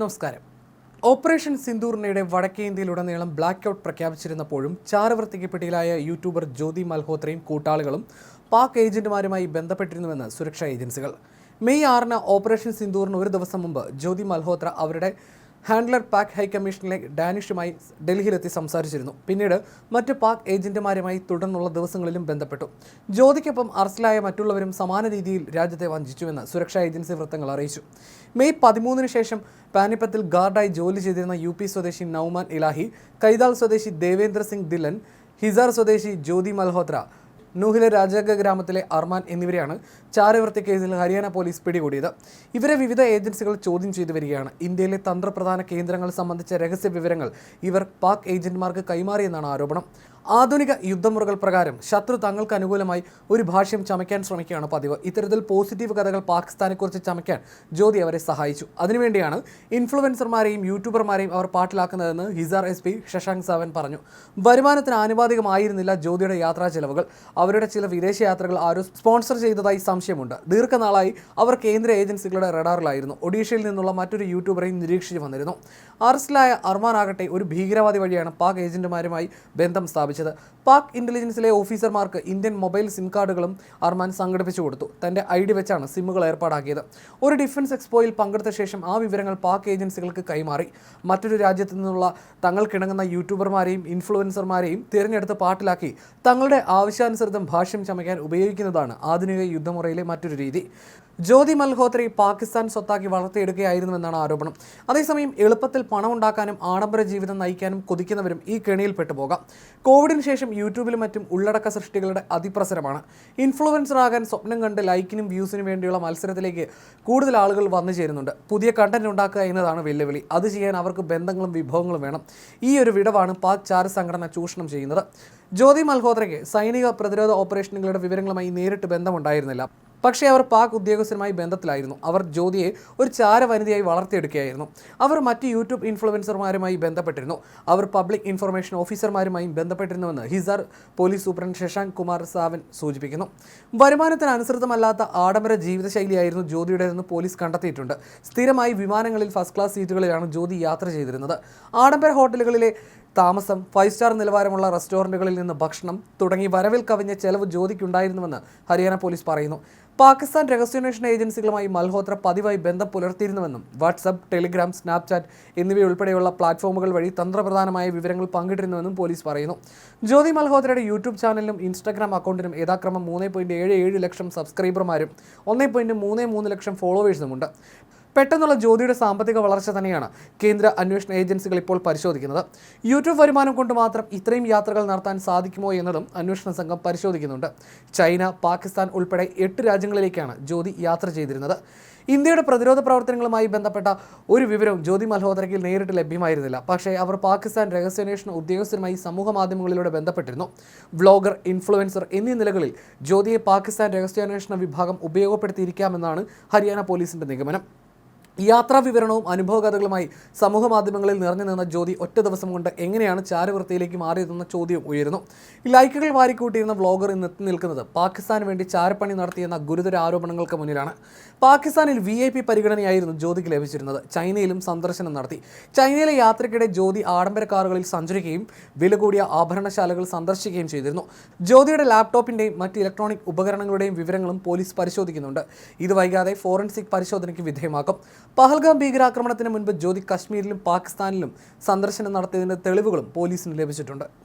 നമസ്കാരം. ഓപ്പറേഷൻ സിന്ദൂറിനിടെ വടക്കേ ഇന്ത്യയിലുടനീളം black out പ്രഖ്യാപിച്ചിരുന്നപ്പോഴും ചാരവൃത്തിക്ക് പിടിയിലായ യൂട്യൂബർ ജ്യോതി മൽഹോത്രയും കൂട്ടാളികളും പാക് ഏജന്റുമാരുമായി ബന്ധപ്പെട്ടിരുന്നുവെന്ന് സുരക്ഷാ ഏജൻസികൾ. മെയ് ആറിന് ഓപ്പറേഷൻ സിന്ദൂറിന് ഒരു ദിവസം മുമ്പ് ജ്യോതി മൽഹോത്ര അവരുടെ ഹാൻഡ്ലർ പാക് ഹൈക്കമ്മീഷനിലെ ഡാനിഷുമായി ഡൽഹിയിലെത്തി സംസാരിച്ചിരുന്നു. പിന്നീട് മറ്റ് പാക് ഏജന്റുമാരുമായി തുടർന്നുള്ള ദിവസങ്ങളിലും ബന്ധപ്പെട്ടു. ജ്യോതിക്കൊപ്പം അറസ്റ്റിലായ മറ്റുള്ളവരും സമാന രീതിയിൽ രാജ്യത്തെ വഞ്ചിച്ചുവെന്ന് സുരക്ഷാ ഏജൻസി വൃത്തങ്ങൾ അറിയിച്ചു. മെയ് പതിമൂന്നിന് ശേഷം പാനിപ്പത്തിൽ ഗാർഡായി ജോലി ചെയ്തിരുന്ന യു സ്വദേശി നൌമാൻ ഇലാഹി കൈതാൽ സ്വദേശി ദേവേന്ദ്ര സിംഗ് ദിലൻ ഹിസാർ സ്വദേശി ജ്യോതി മൽഹോത്ര നൂഹിലെ രാജാഗ ഗ്രാമത്തിലെ അർമാൻ എന്നിവരെയാണ് ചാരവൃത്തി കേസിൽ ഹരിയാന പോലീസ് പിടികൂടിയത്. ഇവരെ വിവിധ ഏജൻസികൾ ചോദ്യം ചെയ്തു വരികയാണ്. ഇന്ത്യയിലെ തന്ത്രപ്രധാന കേന്ദ്രങ്ങൾ സംബന്ധിച്ച രഹസ്യ വിവരങ്ങൾ ഇവർ പാക് ഏജന്റുമാർക്ക് കൈമാറിയെന്നാണ് ആരോപണം. ആധുനിക യുദ്ധമുറകൾ പ്രകാരം ശത്രു തങ്ങൾക്ക് അനുകൂലമായി ഒരു ഭാഷ്യം ചമയ്ക്കാൻ ശ്രമിക്കുകയാണ് പതിവ്. ഇത്തരത്തിൽ പോസിറ്റീവ് കഥകൾ പാകിസ്ഥാനെക്കുറിച്ച് ചമയ്ക്കാൻ ജ്യോതി അവരെ സഹായിച്ചു. അതിനുവേണ്ടിയാണ് ഇൻഫ്ലുവൻസർമാരെയും യൂട്യൂബർമാരെയും അവർ പാട്ടിലാക്കുന്നതെന്ന് ഹിസാർ എസ് പി ശശാങ്ക് സാവൻ പറഞ്ഞു. വരുമാനത്തിന് ആനുപാതികമായിരുന്നില്ല ജ്യോതിയുടെ യാത്രാ ചെലവുകൾ. അവരുടെ ചില വിദേശ യാത്രകൾ ആരോ സ്പോൺസർ ചെയ്തതായി സംശയമുണ്ട്. ദീർഘനാളായി അവർ കേന്ദ്ര ഏജൻസികളുടെ റഡാറിലായിരുന്നു. ഒഡീഷയിൽ നിന്നുള്ള മറ്റൊരു യൂട്യൂബറെയും നിരീക്ഷിച്ചു വന്നിരുന്നു. അറസ്റ്റിലായ അർമാൻ ആകട്ടെ ഒരു ഭീകരവാദി വഴിയാണ് പാക് ഏജന്റുമാരുമായി ബന്ധം സ്ഥാപിച്ചത്. സ്ഥാപിച്ചത്. പാക് ഇന്റലിജൻസിലെ ഓഫീസർമാർക്ക് ഇന്ത്യൻ മൊബൈൽ സിം കാർഡുകളും അർമാൻ സംഘടിപ്പിച്ചു കൊടുത്തു. തന്റെ ഐ ഡി വെച്ചാണ് സിമ്മുകൾ ഏർപ്പാടാക്കിയത്. ഒരു ഡിഫൻസ് എക്സ്പോയിൽ പങ്കെടുത്ത ശേഷം ആ വിവരങ്ങൾ പാക് ഏജൻസികൾക്ക് കൈമാറി. മറ്റൊരു രാജ്യത്തു നിന്നുള്ള തങ്ങൾക്കിണങ്ങുന്ന യൂട്യൂബർമാരെയും ഇൻഫ്ലുവൻസർമാരെയും തിരഞ്ഞെടുത്ത് പാട്ടിലാക്കി. തങ്ങളുടെ ആവശ്യാനുസൃതം ഭാഷ്യം ചമയ്ക്കാൻ ഉപയോഗിക്കുന്നതാണ് ആധുനിക യുദ്ധമുറയിലെ മറ്റൊരു രീതി. ജ്യോതി മൽഹോത്രി പാകിസ്ഥാൻ സ്വത്താക്കി വളർത്തിയെടുക്കുകയായിരുന്നുവെന്നാണ് ആരോപണം. അതേസമയം എളുപ്പത്തിൽ പണമുണ്ടാക്കാനും ആഡംബര ജീവിതം നയിക്കാനും കൊതിക്കുന്നവരും ഈ കെണിയിൽപ്പെട്ടു പോകാം. കോവിഡിന് ശേഷം യൂട്യൂബിലും മറ്റും ഉള്ളടക്ക സൃഷ്ടികളുടെ അതിപ്രസരമാണ്. ഇൻഫ്ലുവൻസർ ആകാൻ സ്വപ്നം കണ്ട് ലൈക്കിനും വ്യൂസിനും വേണ്ടിയുള്ള മത്സരത്തിലേക്ക് കൂടുതൽ ആളുകൾ വന്നു ചേരുന്നുണ്ട്. പുതിയ കണ്ടന്റ് ഉണ്ടാക്കുക എന്നതാണ് വെല്ലുവിളി. അത് ചെയ്യാൻ അവർക്ക് ബന്ധങ്ങളും വിഭവങ്ങളും വേണം. ഈ ഒരു വിടവാണ് പാക് ചാര സംഘടന ചൂഷണം ചെയ്യുന്നത്. ജ്യോതി മൽഹോത്രയ്ക്ക് സൈനിക പ്രതിരോധ ഓപ്പറേഷനുകളുടെ വിവരങ്ങളുമായി നേരിട്ട് ബന്ധമുണ്ടായിരുന്നില്ല. പക്ഷേ അവർ പാക് ഉദ്യോഗസ്ഥരുമായി ബന്ധത്തിലായിരുന്നു. അവർ ജ്യോതിയെ ഒരു ചാര വനിതയായി വളർത്തിയെടുക്കുകയായിരുന്നു. അവർ മറ്റ് യൂട്യൂബ് ഇൻഫ്ലുവൻസർമാരുമായി ബന്ധപ്പെട്ടിരുന്നു. അവർ പബ്ലിക് ഇൻഫർമേഷൻ ഓഫീസർമാരുമായും ബന്ധപ്പെട്ടിരുന്നുവെന്ന് ഹിസാർ പോലീസ് സൂപ്രണ്ട് ശശാങ്ക് കുമാർ സാവൻ സൂചിപ്പിക്കുന്നു. വരുമാനത്തിനനുസൃതമല്ലാത്ത ആഡംബര ജീവിതശൈലിയായിരുന്നു ജ്യോതിയുടേതെന്ന് പോലീസ് കണ്ടെത്തിയിട്ടുണ്ട്. സ്ഥിരമായി വിമാനങ്ങളിൽ ഫസ്റ്റ് ക്ലാസ് സീറ്റുകളിലാണ് ജ്യോതി യാത്ര ചെയ്തിരുന്നത്. ആഡംബര ഹോട്ടലുകളിലെ താമസം ഫൈവ് സ്റ്റാർ നിലവാരമുള്ള റെസ്റ്റോറന്റുകളിൽ നിന്ന് ഭക്ഷണം തുടങ്ങി വരവിൽ കവിഞ്ഞ ചെലവ് ജ്യോതിക്കുണ്ടായിരുന്നുവെന്ന് ഹരിയാന പോലീസ് പറയുന്നു. പാകിസ്ഥാൻ രഹസ്യാന്വേഷണ ഏജൻസികളുമായി മൽഹോത്ര പതിവായി ബന്ധം പുലർത്തിയിരുന്നുവെന്നും വാട്സപ്പ് ടെലിഗ്രാം സ്നാപ്ചാറ്റ് എന്നിവയുൾപ്പെടെയുള്ള പ്ലാറ്റ്ഫോമുകൾ വഴി തന്ത്രപ്രധാനമായ വിവരങ്ങൾ പങ്കിട്ടിരുന്നുവെന്നും പോലീസ് പറയുന്നു. ജ്യോതി മൽഹോത്രയുടെ യൂട്യൂബ് ചാനലിനും ഇൻസ്റ്റാഗ്രാം അക്കൗണ്ടിനും യഥാക്രമം മൂന്ന് ലക്ഷം സബ്സ്ക്രൈബർമാരും ഒന്ന് ലക്ഷം ഫോളോവേഴ്സുമുണ്ട് പെട്ടെന്നുള്ള ജ്യോതിയുടെ സാമ്പത്തിക വളർച്ച തന്നെയാണ് കേന്ദ്ര അന്വേഷണ ഏജൻസികൾ ഇപ്പോൾ പരിശോധിക്കുന്നത്. യൂട്യൂബ് വരുമാനം കൊണ്ട് മാത്രം ഇത്രയും യാത്രകൾ നടത്താൻ സാധിക്കുമോ എന്നതും അന്വേഷണ സംഘം പരിശോധിക്കുന്നുണ്ട്. ചൈന പാകിസ്ഥാൻ ഉൾപ്പെടെ എട്ട് രാജ്യങ്ങളിലേക്കാണ് ജ്യോതി യാത്ര ചെയ്തിരുന്നത്. ഇന്ത്യയുടെ പ്രതിരോധ പ്രവർത്തനങ്ങളുമായി ബന്ധപ്പെട്ട ഒരു വിവരവും ജ്യോതി മൽഹോത്രയ്ക്ക് നേരിട്ട് ലഭ്യമായിരുന്നില്ല. പക്ഷേ അവർ പാകിസ്ഥാൻ രഹസ്യാന്വേഷണ ഉദ്യോഗസ്ഥരുമായി സമൂഹ മാധ്യമങ്ങളിലൂടെ ബന്ധപ്പെട്ടിരുന്നു. വ്ളോഗർ ഇൻഫ്ലുവൻസർ എന്നീ നിലകളിൽ ജ്യോതിയെ പാകിസ്ഥാൻ രഹസ്യാന്വേഷണ വിഭാഗം ഉപയോഗപ്പെടുത്തിയിരിക്കാമെന്നാണ് ഹരിയാന പോലീസിന്റെ നിഗമനം. യാത്രാ വിവരണവും അനുഭവകഥകളുമായി സമൂഹ മാധ്യമങ്ങളിൽ നിറഞ്ഞു നിന്ന ജ്യോതി ഒറ്റ ദിവസം കൊണ്ട് എങ്ങനെയാണ് ചാരവൃത്തിയിലേക്ക് മാറിയതെന്ന ചോദ്യം ഉയരുന്നു. ലൈക്കുകൾ വാരിക്കൂട്ടിയിരുന്ന വ്ളോഗർ ഇന്ന് നിൽക്കുന്നത് പാകിസ്ഥാന് വേണ്ടി ചാരപ്പണി നടത്തിയെന്ന ഗുരുതര ആരോപണങ്ങൾക്ക് മുന്നിലാണ്. പാകിസ്ഥാനിൽ വി ഐ പി പരിഗണനയായിരുന്നു ജ്യോതിക്ക് ലഭിച്ചിരുന്നത്. ചൈനയിലും സന്ദർശനം നടത്തി. ചൈനയിലെ യാത്രയ്ക്കിടെ ജ്യോതി ആഡംബര കാറുകളിൽ സഞ്ചരിക്കുകയും വില കൂടിയ ആഭരണശാലകൾ സന്ദർശിക്കുകയും ചെയ്തിരുന്നു. ജ്യോതിയുടെ ലാപ്ടോപ്പിന്റെയും മറ്റ് ഇലക്ട്രോണിക് ഉപകരണങ്ങളുടെയും വിവരങ്ങളും പോലീസ് പരിശോധിക്കുന്നുണ്ട്. ഇത് വൈകാതെ ഫോറൻസിക് പരിശോധനയ്ക്ക് വിധേയമാക്കും. പഹൽഗാം ഭീകരാക്രമണത്തിന് മുൻപ് ജ്യോതി കശ്മീരിലും പാകിസ്ഥാനിലും സന്ദർശനം നടത്തിയതിന്റെ തെളിവുകളും പോലീസിന് ലഭിച്ചിട്ടുണ്ട്.